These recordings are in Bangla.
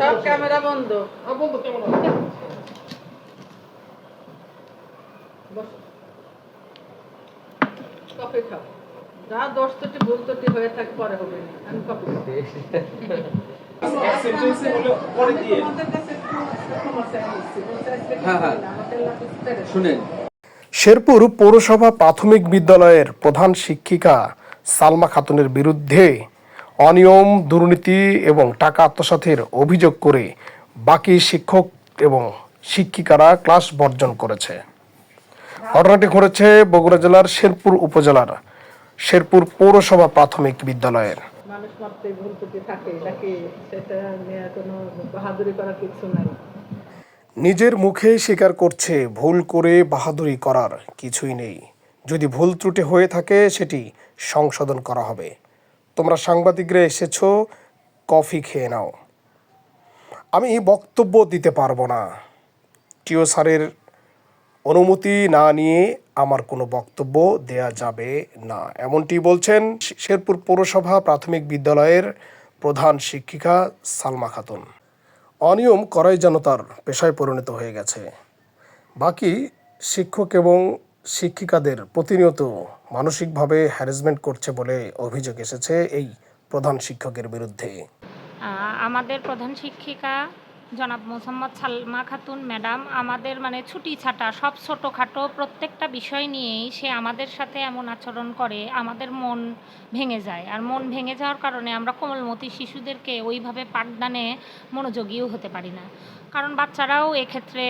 সব ক্যামেরা বন্ধ। কফি খাও যা দশ ভুল হয়ে থাকে পরে হবে আমি কফি হ্যাঁ, হ্যাঁ। দাও। শুনেন শেরপুর পৌরসভা প্রাথমিক বিদ্যালয়ের প্রধান শিক্ষিকা সালমা খাতুনের বিরুদ্ধে অনিয়ম দুর্নীতি এবং টাকা আত্মসাতের অভিযোগ করে বাকি শিক্ষক এবং শিক্ষিকারা ক্লাস বর্জন করেছে। ঘটনাটি ঘটেছে বগুড়া জেলার শেরপুর উপজেলার শেরপুর পৌরসভা প্রাথমিক বিদ্যালয়ের। মানুষ মাত্রে ভুল ত্রুটি থাকে নাকি সেটা নিয়ে কোনো বাহাদুরি করার কিছু নাই? নিজের মুখে স্বীকার করছে ভুল করে বাহাদুরি করার কিছুই নেই। যদি ভুল ত্রুটি হয়ে থাকে সেটি সংশোধন করা হবে। তোমরা সাংবাদিকরা এসেছ, কফি খেয়ে নাও। আমি বক্তব্য দিতে পারব না। টিও স্যারের অনুমতি না নিয়ে আমার কোনো বক্তব্য দেয়া যাবে না। এমনটি বলছেন শেরপুর পৌরসভা প্রাথমিক বিদ্যালয়ের প্রধান শিক্ষিকা সালমা খাতুন। অনিয়ম করাই যেন তার পেশায় পরিণত হয়ে গেছে। বাকি শিক্ষক এবং শিক্ষিকাদের প্রতিনিয়ত মানসিকভাবে হ্যারাসমেন্ট করছে বলে অভিযোগ এসেছে এই প্রধান শিক্ষকের বিরুদ্ধে। আমাদের প্রধান শিক্ষিকা জনাব মোসাম্মদ সালমা খাতুন, ম্যাডাম, আমাদের মানে ছুটি ছাটা, সব ছোটোখাটো প্রত্যেকটা বিষয় নিয়েই সে আমাদের সাথে এমন আচরণ করে, আমাদের মন ভেঙে যায়। আর মন ভেঙে যাওয়ার কারণে আমরা কোমলমতি শিশুদেরকে ওইভাবে পাঠদানে মনোযোগীও হতে পারি না। কারণ বাচ্চারাও এক্ষেত্রে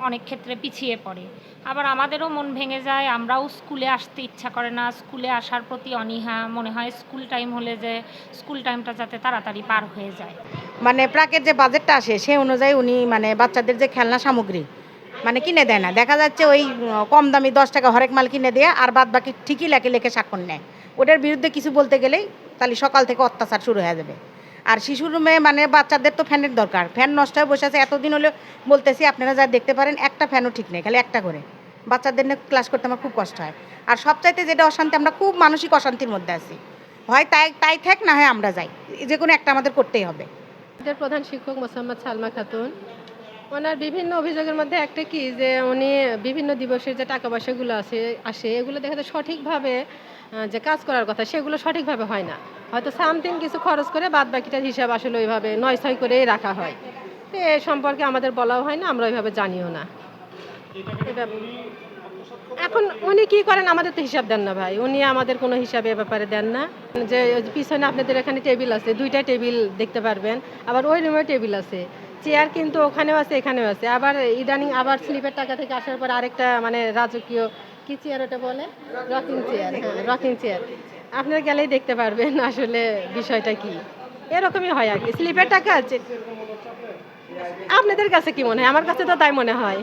অনেক ক্ষেত্রে পিছিয়ে পড়ে। আবার আমাদেরও মন ভেঙে যায়, আমরাও স্কুলে আসতে ইচ্ছা করে না। স্কুলে আসার প্রতি অনীহা, মনে হয় স্কুল টাইম হলে যে স্কুল টাইমটা যাতে তাড়াতাড়ি পার হয়ে যায়। মানে প্রাকের যে বাজেটটা আসে সেই অনুযায়ী উনি মানে বাচ্চাদের যে খেলনা সামগ্রী মানে কিনে দেয় না। দেখা যাচ্ছে ওই কম দামি দশ টাকা হরেক মাল কিনে দেয় আর বাদ বাকি ঠিকই লেখে লেখে স্বাক্ষর নেয়। ওটার বিরুদ্ধে কিছু বলতে গেলেই তাহলে সকাল থেকে অত্যাচার শুরু হয়ে যাবে। আর শিশুর রুমে মানে বাচ্চাদের তো ফ্যানের দরকার। ফ্যান নষ্ট হয়ে বসে আছে, এতদিন হলে বলতেছি আপনারা যা দেখতে পারেন, একটা ফ্যানও ঠিক নেই, খালি একটা করে। বাচ্চাদের নিয়ে ক্লাস করতে আমার খুব কষ্ট হয়। আর সবচাইতে যেটা অশান্তি, আমরা খুব মানসিক অশান্তির মধ্যে আছি। হয় তাই তাই থাক, না হয় আমরা যাই। যে কোনো একটা আমাদের করতেই হবে। আমাদের প্রধান শিক্ষক মোসাম্মদ সালমা খাতুন, ওনার বিভিন্ন অভিযোগের মধ্যে একটা কি যে উনি বিভিন্ন দিবসের যে টাকা পয়সাগুলো আছে, আসে, এগুলো দেখা যায় সঠিকভাবে যে কাজ করার কথা, সেগুলো সঠিকভাবে হয় না। হয়তো সামথিং কিছু খরচ করে বাদ বাকিটার হিসাব আসলে ওইভাবে নয় ছয় করে রাখা হয়। তো এ সম্পর্কে আমাদের বলাও হয় না, আমরা ওইভাবে জানিও না। এখন উনি কি করেন আমাদের তো হিসাব দেন না ভাই। উনি আমাদের কোনো হিসাবে ব্যাপারে দেন না। যে পিছনে আপনাদের এখানে টেবিল আছে, দুইটা টেবিল দেখতে পারবেন। আবার ওই রুমে টেবিল আছে। চেয়ার কিন্তু ওখানেও আছে, এখানেও আছে। আবার ইদানিং আবার স্লিপের টাকা থেকে আসার পর আরেকটা মানে রাজকীয় কি চেয়ার ওটা বলে? রকিং চেয়ার হ্যাঁ রকিং চেয়ার আপনারা গেলেই দেখতে পারবেন আসলে বিষয়টা কি। এরকমই হয় আর কি। স্লিপের টাকা আছে। আপনাদের কাছে কি মনে হয়? আমার কাছে তো তাই মনে হয়।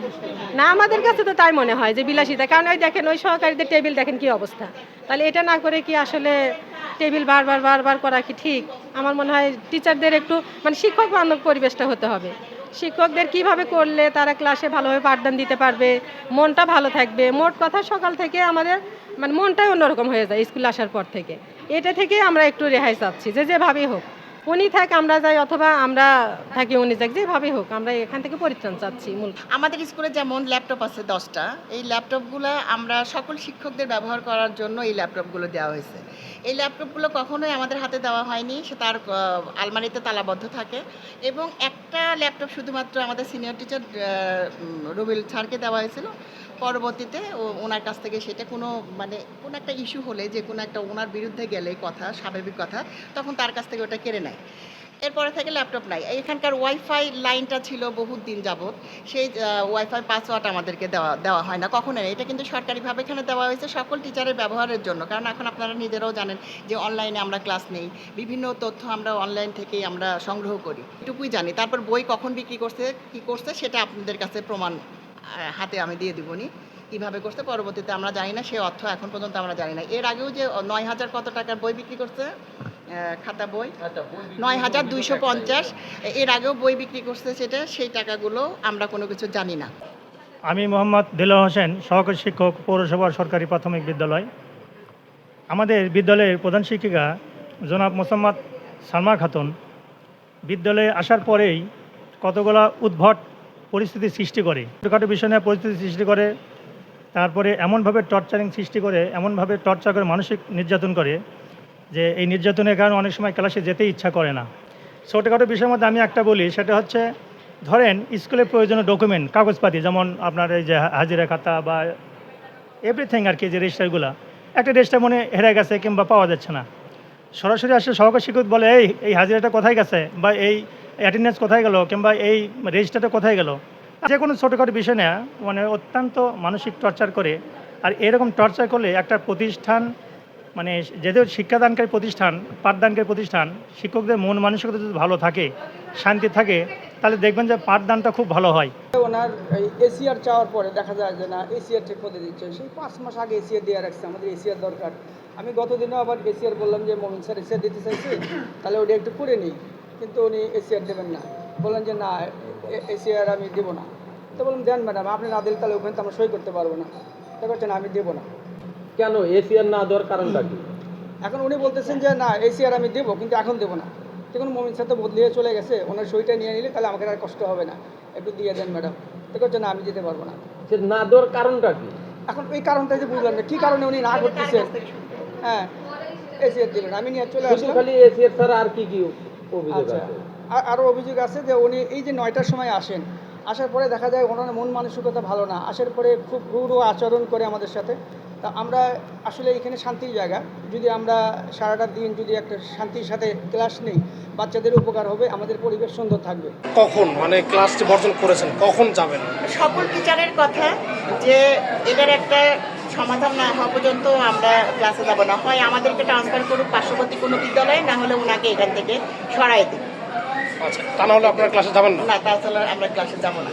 না, আমাদের কাছে তো তাই মনে হয় যে বিলাসিতা। কারণ ওই দেখেন, ওই সহকারীদের টেবিল দেখেন কি অবস্থা। তাহলে এটা না করে কি আসলে টেবিল বারবার বারবার করা কি ঠিক? আমার মনে হয় টিচারদের একটু মানে শিক্ষক বান্ধব পরিবেশটা হতে হবে। শিক্ষকদের কীভাবে করলে তারা ক্লাসে ভালোভাবে পাঠদান দিতে পারবে? মনটা ভালো থাকবে? মোট কথা সকাল থেকে আমাদের মানে মনটাই অন্যরকম হয়ে যায় স্কুলে আসার পর থেকে। এটা থেকে আমরা একটু রেহাই চাচ্ছি, যে যেভাবেই হোক। উনি থাক, আমরা যাই, অথবা আমরা থাকি, উনি যাক, যেভাবেই হোক, আমরা এখান থেকে পরিত্রাণ চাচ্ছি, মূল। আমাদের স্কুলে যেমন ল্যাপটপ আছে দশটা, এই ল্যাপটপগুলো আমরা সকল শিক্ষকদের ব্যবহার করার জন্য এই ল্যাপটপগুলো দেওয়া হয়েছে। এই ল্যাপটপগুলো কখনোই আমাদের হাতে দেওয়া হয়নি, সে তার আলমারিতে তালাবদ্ধ থাকে এবং একটা ল্যাপটপ শুধুমাত্র আমাদের সিনিয়র টিচার রবিল স্যারকে দেওয়া হয়েছিল পরবর্তীতে ওনার কাছ থেকে সেটা কোনো মানে কোনো একটা ইস্যু হলে যে কোনো একটা ওনার বিরুদ্ধে গেলে কথা, স্বাভাবিক কথা, তখন তার কাছ থেকে ওটা কেড়ে নেয়। এরপরে থেকে ল্যাপটপ নাই। এখানকার ওয়াইফাই লাইনটা ছিল বহুত দিন যাবৎ। সেই ওয়াইফাই পাসওয়ার্ড আমাদেরকে দেওয়া দেওয়া হয় না। কখনো। এটা কিন্তু সরকারিভাবে এখানে দেওয়া হয়েছে সকল টিচারের ব্যবহারের জন্য। কারণ এখন আপনারা নিজেরাও জানেন যে অনলাইনে আমরা ক্লাস নেই। বিভিন্ন তথ্য আমরা অনলাইন থেকেই আমরা সংগ্রহ করি। এটুকুই জানি। তারপর বই কখন বিক্রি করছে, কী করছে, সেটা আপনাদের কাছে প্রমাণ হাতে আমি দিয়ে দিবনি। কীভাবে করছে? পরবর্তীতে আমরা জানি না সে অর্থ এখন পর্যন্ত আমরা জানি না। এর আগেও যে নয় হাজার কত টাকার বই বিক্রি করছে? খাতা বই? নয় হাজার দুইশো পঞ্চাশ। এর আগেও বই বিক্রি করছে সেটা সেই টাকাগুলো আমরা কোনো কিছু জানি না। আমি মোহাম্মদ দিলওয়ার হোসেন সহকারী শিক্ষক পৌরসভার সরকারি প্রাথমিক বিদ্যালয়। আমাদের বিদ্যালয়ের প্রধান শিক্ষিকা জনাব মোসাম্মদ সালমা খাতুন। বিদ্যালয়ে আসার পরেই কতগুলো উদ্ভট পরিস্থিতি সৃষ্টি করে, ছোটোখাটো বিষয় নিয়ে পরিস্থিতি সৃষ্টি করে, তারপরে এমনভাবে টর্চারিং সৃষ্টি করে, এমনভাবে টর্চার করে মানসিক নির্যাতন করে যে এই নির্যাতনের কারণে অনেক সময় ক্লাসে যেতে ইচ্ছা করে না। ছোটোখাটো বিষয়ের মধ্যে আমি একটা বলি, সেটা হচ্ছে ধরেন স্কুলের প্রয়োজনীয় ডকুমেন্ট কাগজপাতি, যেমন আপনার এই যে হাজিরা খাতা বা এভরিথিং আর কি, যে রেজিস্টারগুলো একটা রেজিস্টার মনে হেরে গেছে কিংবা পাওয়া যাচ্ছে না। সরাসরি আসলে সহকারী শিক্ষক বলে, এই এই হাজিরাটা কোথায় গেছে? বা, এই অ্যাটেন্ডেন্স কোথায় গেল কিংবা এই রেজিস্টারটা কোথায় গেল? যে কোনো ছোটোখাটো বিষয় না মানে অত্যন্ত মানসিক টর্চার করে। আর এরকম টর্চার করলে একটা প্রতিষ্ঠান মানে যেহেতু শিক্ষাদানকারী প্রতিষ্ঠান, পাঠদানকারী প্রতিষ্ঠান, শিক্ষকদের মন মানসিকতা যদি ভালো থাকে, শান্তি থাকে, তাহলে দেখবেন যে পাঠদানটা খুব ভালো হয়। ওনার এসিআর চাওয়ার পরে দেখা যায় যে না এসিআর ঠিক মতো দিচ্ছে। সেই পাঁচ মাস আগে এসিআর দেওয়া রাখছে, আমাদের এসিআর দরকার। আমি গত দিনও আবার এসিআর বললাম যে, মোমিন স্যার এসিআর দিতে চাইছি, তাহলে ওটা একটু করে নিই। কিন্তু উনি এসিআর দেবেন না। বললেন যে না এসিআর আমি দেবো না। তো বললাম দেন ম্যাডাম আপনি না দিলে তাহলে ওখানে তো আমরা সই করতে পারব না। তো বলছেন আমি দেবো না। কেন? এসিআর না দেওয়ার কারণটা কি? এখন উনি বলতেছেন যে না এসিআর আমি দেবো কিন্তু এখন দেবো না। দেখুন মোমিন স্যার তো বদলিয়ে চলে গেছে ওনার সইটা নিয়ে নিলে তাহলে আমাকে আর কষ্ট হবে না। একটু দিয়ে দেন ম্যাডাম। তো বলছে না আমি দিতে পারব না। সে না দেওয়ার কারণটা কি? এখন ওই কারণটা যে বুঝলাম না কি কারণে উনি না করতেছেন? হ্যাঁ এসিআর দিলেন আমি নিয়ে চলে শুধু আসলাম। খালি এসিআর ছাড়া আর কি কি আচ্ছা। আর- আরও অভিযোগ আছে যে উনি এই যে নয়টার সময় আসেন আসার পরে দেখা যায় ওনার মন মানসিকতা ভালো না আসার পরে খুব রূঢ় আচরণ করে আমাদের সাথে। তা আমরা আসলে এখানে শান্তির জায়গা। যদি আমরা সারাটা দিন যদি একটা শান্তির সাথে ক্লাস নেই বাচ্চাদের উপকার হবে আমাদের পরিবেশ সুন্দর থাকবে। কখন? মানে ক্লাসটি বর্জন করেছেন কখন যাবেন? সকল টিচারের কথা যে এটার একটা সমাধান না হওয়া পর্যন্ত আমরা ক্লাসে যাব না। হয় আমাদেরকে ট্রান্সফার করুক পার্শ্ববর্তী কোনো বিদ্যালয়ে না হলে ওনাকে এখান থেকে সরাই দিন আচ্ছা তা না হলে আপনারা ক্লাসে যাবেন না? না তাছাড়া আমরা ক্লাসে যাব না।